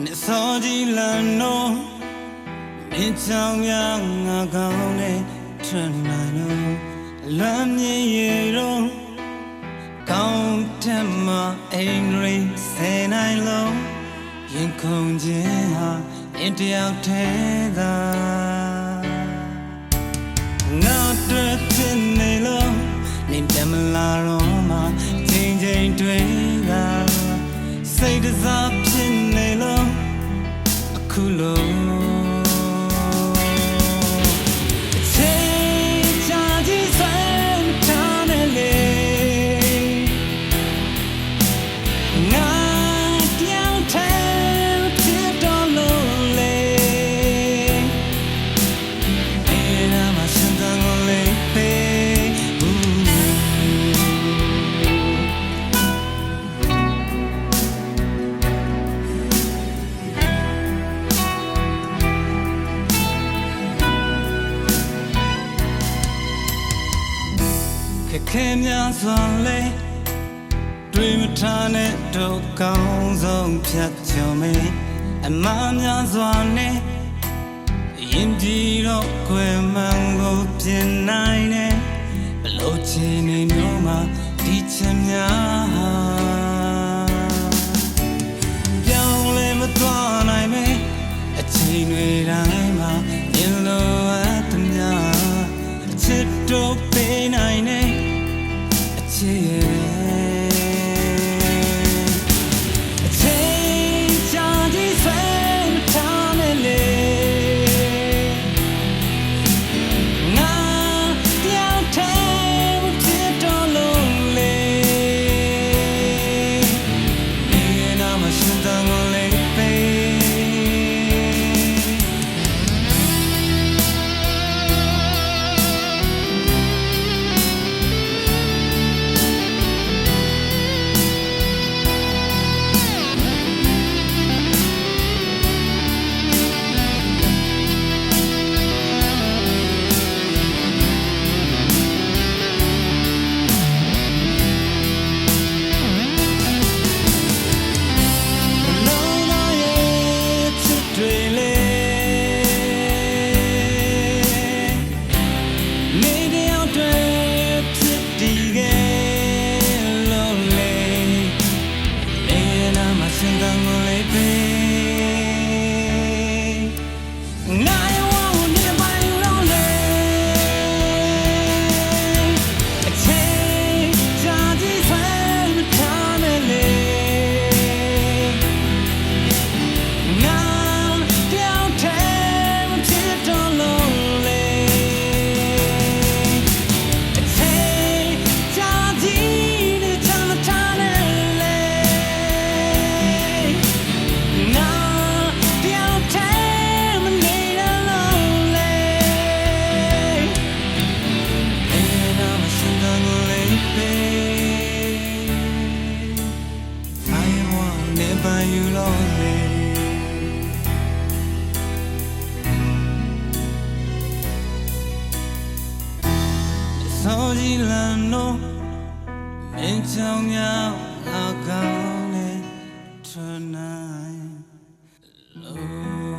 နဲ့စောကြီးလန်တော့မင်းချောင်းရငါကောင်းနဲ့ထွက်နိုင်လို့လမ်းမြင်ရတော့ကောင်းတဲ့မအိမ်ရိဆယ်နိုင်လုံးရင်ခုန်ခြင်းဟာအင်းတယောက်တည်းသာငါတွေ့တဲ့နေလို့နေပြမလာတော့မှချိန်ချိန်တွေကစိတ်တစားဖြစ်နေလို့ အ Ke ke mya swan le တွေ့မထားတဲ့တော့ကောင်းဆုံးဖြတ်ချုံမေအမှန်များစွာနဲ့ရင်ကြည်တော့ခွေမှန်ကိုပြင်နိုင်တယ်ဘလို့ချင်နေမျိုးမှာဒီချင်များဟာပြောင်းလဲမသွားနိုင်မေအချိန်တွေတိုင်းမှာမြင်လို့အပ်သမျှအချစ်တို့ပေးနိုင်တယ် အချ ယူတော့လေဆောင်းကြီးလမ်းတော့မင်းချောင်းများအကောင်နဲ့ tonight love